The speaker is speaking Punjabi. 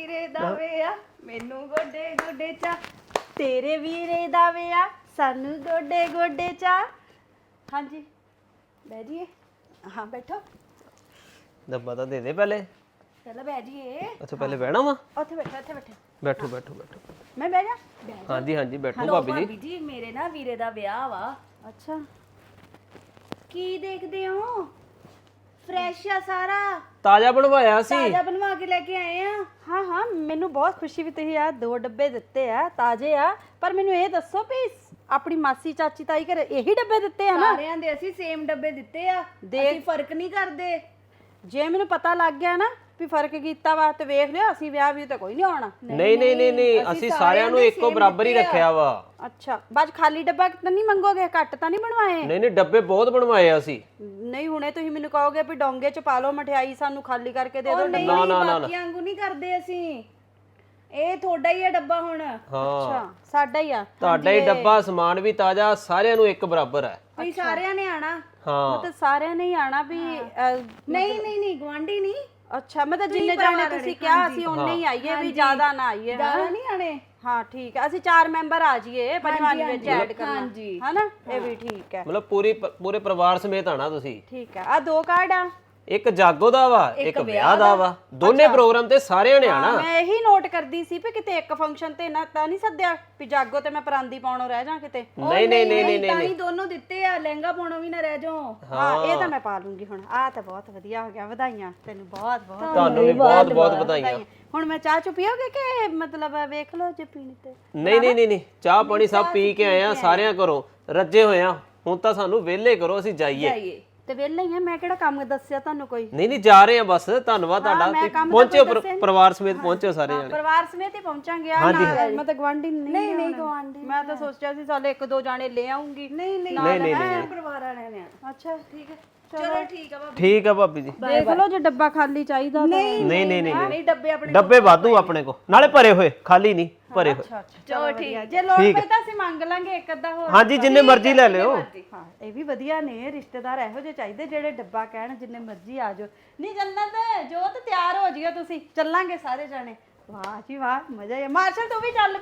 ਵੀਰੇ ਦਾ ਵਿਆ ਮੈਨੂੰ ਗੋਡੇ ਗੋਡੇ ਚਾ ਤੇਰੇ ਵੀਰੇ ਦਾ ਵਿਆ ਸਾਨੂੰ ਗੋਡੇ ਗੋਡੇ ਚਾ ਹਾਂਜੀ ਬਹਿ ਜੀਏ ਹਾਂ ਬੈਠੋ। ਡੱਬਾ ਤਾਂ ਦੇ ਦੇ ਪਹਿਲੇ। ਪਹਿਲਾਂ ਬਹਿ ਜੀਏ ਅੱਛਾ ਪਹਿਲੇ ਬਹਿਣਾ ਵਾ? ਉੱਥੇ ਬੈਠੋ ਉੱਥੇ ਬੈਠੋ। ਬੈਠੋ ਬੈਠੋ ਬੈਠੋ। ਮੈਂ ਬਹਿ ਜਾ। ਬਹਿ ਜਾ। ਹਾਂਜੀ ਹਾਂਜੀ ਬੈਠੋ ਭਾਬੀ ਜੀ। ਭਾਬੀ ਜੀ ਮੇਰੇ ਨਾ ਵੀਰੇ ਦਾ ਵਿਆਹ ਵਾ। ਅੱਛਾ। ਕੀ ਦੇਖਦੇ ਹੋ? ਫਰੈਸ਼ ਆ ਸਾਰਾ। ਤਾਜ਼ਾ ਬਣਵਾਇਆ ਸੀ। ਤਾਜ਼ਾ ਕੇ ਲੈ ਕੇ ਆਏ ਆ। ਹਾਂ ਹਾਂ ਮੈਨੂੰ ਬਹੁਤ ਖੁਸ਼ੀ ਵੀ ਤੁਸੀਂ ਆ ਦੋ ਡੱਬੇ ਦਿੱਤੇ ਆ ਤਾਜ਼ੇ ਆ। ਪਰ ਮੈਨੂੰ ਇਹ ਦੱਸੋ ਵੀ ਆਪਣੀ ਮਾਸੀ ਚਾਚੀ ਤਾਈ ਘਰੇ ਇਹੀ ਡੱਬੇ ਦਿੱਤੇ ਆ ਨਾ? ਸਾਰਿਆਂ ਦੇ ਅਸੀਂ ਸੇਮ ਡੱਬੇ ਦਿੱਤੇ ਆ। ਅਸੀਂ ਫ਼ਰਕ ਨਹੀਂ ਕਰਦੇ। ਜੇ ਮੈਨੂੰ ਪਤਾ ਲੱਗ ਗਿਆ ਨਾ ਵੀ ਫ਼ਰਕ ਕੀਤਾ ਵਾ ਤੇ ਵੇਖ ਲਿਓ ਅਸੀਂ ਵਿਆਹ ਵੀ ਤਾਂ ਕੋਈ ਨਹੀਂ ਆਉਣਾ। ਨਹੀਂ ਨਹੀਂ ਨਹੀਂ ਨਹੀਂ ਅਸੀਂ ਸਾਰਿਆਂ ਨੂੰ ਇੱਕੋ ਬਰਾਬਰ ਹੀ ਰੱਖਿਆ ਵਾ। ਅੱਛਾ ਬਾਅਦ 'ਚ ਖਾਲੀ ਡੱਬਾ ਤਾਂ ਨਹੀਂ ਮੰਗੋਗੇ? ਘੱਟ ਤਾਂ ਨਹੀਂ ਬਣਵਾਏ? ਨਹੀਂ ਨਹੀਂ ਡੱਬੇ ਬਹੁਤ ਬਣਵਾਏ ਆ ਅਸੀਂ। ਨਹੀਂ ਹੁਣੇ ਤੁਸੀਂ ਮੈਨੂੰ ਕਹੋਗੇ ਵੀ ਡੋਂਗੇ 'ਚ ਪਾ ਲਓ ਮਠਿਆਈ ਸਾਨੂੰ ਖਾਲੀ ਕਰਕੇ ਦੇ ਦਿਓ ਨਹੀਂ ਨਾ, ਨਹੀਂ ਨਾ, ਨਾ, ਬਾਕੀਆਂ ਵਾਂਗੂ ਨਹੀਂ ਕਰਦੇ ਅਸੀਂ। ਇਹ ਤੁਹਾਡਾ ਹੀ ਆ ਡੱਬਾ ਹੁਣ। ਹਾਂ। ਅੱਛਾ ਸਾਡਾ ਹੀ ਆ। ਤੁਹਾਡਾ ਹੀ ਡੱਬਾ ਸਮਾਨ ਵੀ ਤਾਜ਼ਾ ਸਾਰਿਆਂ ਨੂੰ ਇੱਕ ਬਰਾਬਰ ਹੈ ਤੁਸੀਂ ਸਾਰਿਆਂ ਨੇ ਆਣਾ। ਹਾਂ। ਮਤਲਬ ਸਾਰਿਆਂ ਨੇ ਹੀ ਆਣਾ ਵੀ ਨਹੀਂ ਨਹੀਂ ਨਹੀਂ ਗਵਾਂਢੀ ਨਹੀਂ। ਅੱਛਾ ਮਤਲਬ ਜਿੰਨੇ ਜਾਣੇ ਤੁਸੀਂ ਕਿਹਾ ਅਸੀਂ ਉਨੇ ਹੀ ਆਈਏ ਵੀ ਜ਼ਿਆਦਾ ਨਾ ਆਈਏ ਜ਼ਿਆਦਾ ਨਹੀਂ ਆਣੇ ਹਾਂ ਠੀਕ ਹੈ। ਅਸੀਂ ਚਾਰ ਮੈਂਬਰ ਆ ਜਾਈਏ ਪੰਜਵਾਨੀ ਵਿੱਚ ਐਡ ਕਰਨਾ। ਹਾਂਜੀ। ਹਨਾ? ਇਹ ਵੀ ਠੀਕ ਹੈ। ਮਤਲਬ ਪੂਰੀ ਪੂਰੇ ਪਰਿਵਾਰ ਸਮੇਤ ਆਣਾ ਤੁਸੀਂ। ਠੀਕ ਹੈ। ਆ ਦੋ ਕਾਰਡ ਆ। ਇੱਕ ਜਾਗੋ ਦਾ ਵਾ ਇੱਕ ਵਿਆਹ ਦਾ ਵਾ। ਦੋਨੇ ਪ੍ਰੋਗਰਾਮ ਤੇ ਸਾਰਿਆਂ ਨੇ ਆਣਾ। ਮੈਂ ਇਹੀ ਨੋਟ ਕਰਦੀ ਸੀ ਵੀ ਕਿਤੇ ਇੱਕ ਫੰਕਸ਼ਨ ਤੇ ਨਾ ਤਾਂ ਨਹੀਂ ਸੱਦਿਆ ਵੀ ਜਾਗੋ ਤੇ ਮੈਂ ਪਰਾਂਦੀ ਪਾਉਣੋਂ ਰਹਿ ਜਾ ਕਿਤੇ। ਨਹੀਂ ਨਹੀਂ ਨਹੀਂ ਨਹੀਂ ਤਾਂ ਹੀ ਦੋਨੋਂ ਦਿੱਤੇ ਆ ਲਹਿੰਗਾ ਪਾਉਣੋਂ ਵੀ ਨਾ ਰਹਿ ਜਾਓ। ਹਾਂ ਇਹ ਤਾਂ ਮੈਂ ਪਾ ਲੂੰਗੀ ਹੁਣ। ਆ ਤਾਂ ਬਹੁਤ ਵਧੀਆ ਹੋ ਗਿਆ ਵਧਾਈਆਂ। ਤੈਨੂੰ ਬਹੁਤ ਬਹੁਤ ਤੁਹਾਨੂੰ ਵੀ ਬਹੁਤ ਬਹੁਤ ਵਧਾਈਆਂ। ਹੁਣ ਮੈਂ ਚਾਹ ਚੁ ਪੀਓਗੇ ਕਿ ਮਤਲਬ ਵੇਖ ਲਓ ਜੇ ਪੀਣੀ ਤੇ? ਨਹੀਂ ਨਹੀਂ ਨਹੀਂ ਨਹੀਂ। ਚਾਹ ਪਾਣੀ ਸਭ ਪੀ ਕੇ ਆਏ ਆ ਸਾਰਿਆਂ ਘਰੋਂ। ਰੱਜੇ ਹੋਏ ਆ। ਹੁਣ ਤਾਂ ਸਾਨੂੰ ਵਿਹਲੇ ਕਰੋ ਅਸੀਂ ਜਾਈਏ। ਤੇ ਵਿਹਲੇ ਹੀ ਆ ਮੈਂ ਕਿਹੜਾ ਕੰਮ ਦੱਸਿਆ ਤੁਹਾਨੂੰ ਕੋਈ? ਨਹੀਂ ਨਹੀਂ ਜਾ ਰਹੇ ਆ ਬਸ ਧੰਨਵਾਦ ਤੁਹਾਡਾ। ਮੈਂ ਤੁਸੀਂ ਕੰਮ ਤਾਂ ਪਹੁੰਚੇ ਕੋਈ ਦੱਸਿਆ ਨੀ। ਪਰਿਵਾਰ ਸਮੇਤ ਪਹੁੰਚੇ ਸਾਰੇ ਜਣੇ। ਪਰਿਵਾਰ ਸਮੇਤ ਹੀ ਪਹੁੰਚਾਂਗੇ ਆ ਨਾਲ। ਮੈਂ ਤਾਂ ਗਵਾਂਢੀ ਨਹੀਂ ਨਹੀਂ ਗਵਾਂਢੀ ਮੈਂ ਤਾਂ ਸੋਚਿਆ ਸੀ ਸਾਲੇ ਇੱਕ ਦੋ ਜਾਣੇ ਲੈ ਆਉਂਗੀ। ਨਹੀਂ ਨਹੀਂ ਨਹੀਂ ਨਹੀਂ ਨਹੀਂ ਪਰਿਵਾਰ ਵਾਲਿਆਂ ਨੇ। ਅੱਛਾ ਠੀਕ ਹੈ। ਚਲੋ ਠੀਕ ਆ ਠੀਕ ਆ ਭਾਬੀ ਜੀ। ਦੇਖ ਲਓ ਜੇ ਡੱਬਾ ਖਾਲੀ ਚਾਹੀਦਾ ਤਾਂ। ਨਹੀਂ ਨਹੀਂ ਨਹੀਂ ਨਹੀਂ ਡੱਬੇ ਆਪਣੇ ਡੱਬੇ ਵਾਧੂ ਆਪਣੇ ਕੋ ਨਾਲੇ ਭਰੇ ਹੋਏ ਖਾਲੀ ਨਹੀਂ। ਭਰੇ ਹੋਏ। ਚਲੋ ਠੀਕ। ਜੇ ਲੋੜ ਪਈ ਤਾਂ ਅਸੀਂ ਮੰਗ ਲਾਂਗੇ ਇੱਕ ਅੱਧਾ ਹੋਰ। ਹਾਂਜੀ ਜਿੰਨੇ ਮਰਜ਼ੀ ਲੈ ਲਿਓ। ਹਾਂ ਇਹ ਵੀ ਵਧੀਆ ਨੇ ਰਿਸ਼ਤੇਦਾਰ ਇਹੋ ਜਿਹੇ ਚਾਹੀਦੇ ਜਿਹੜੇ ਡੱਬਾ ਕਹਿਣ ਜਿੰਨੇ ਮਰਜ਼ੀ ਆ ਜਾਓ। ਨਹੀਂ ਜੰਨਤ ਜੋਤ ਤਿਆਰ ਹੋ ਜਿਓ ਤੁਸੀਂ। ਚੱਲਾਂਗੇ ਸਾਰੇ ਜਾਣੇ। ਵਾਹ ਜੀ ਵਾਹ ਮਜ਼ਾ ਆ। ਮਾਰਸ਼ਲ ਤੂੰ ਵੀ ਚੱਲ ਪਈ।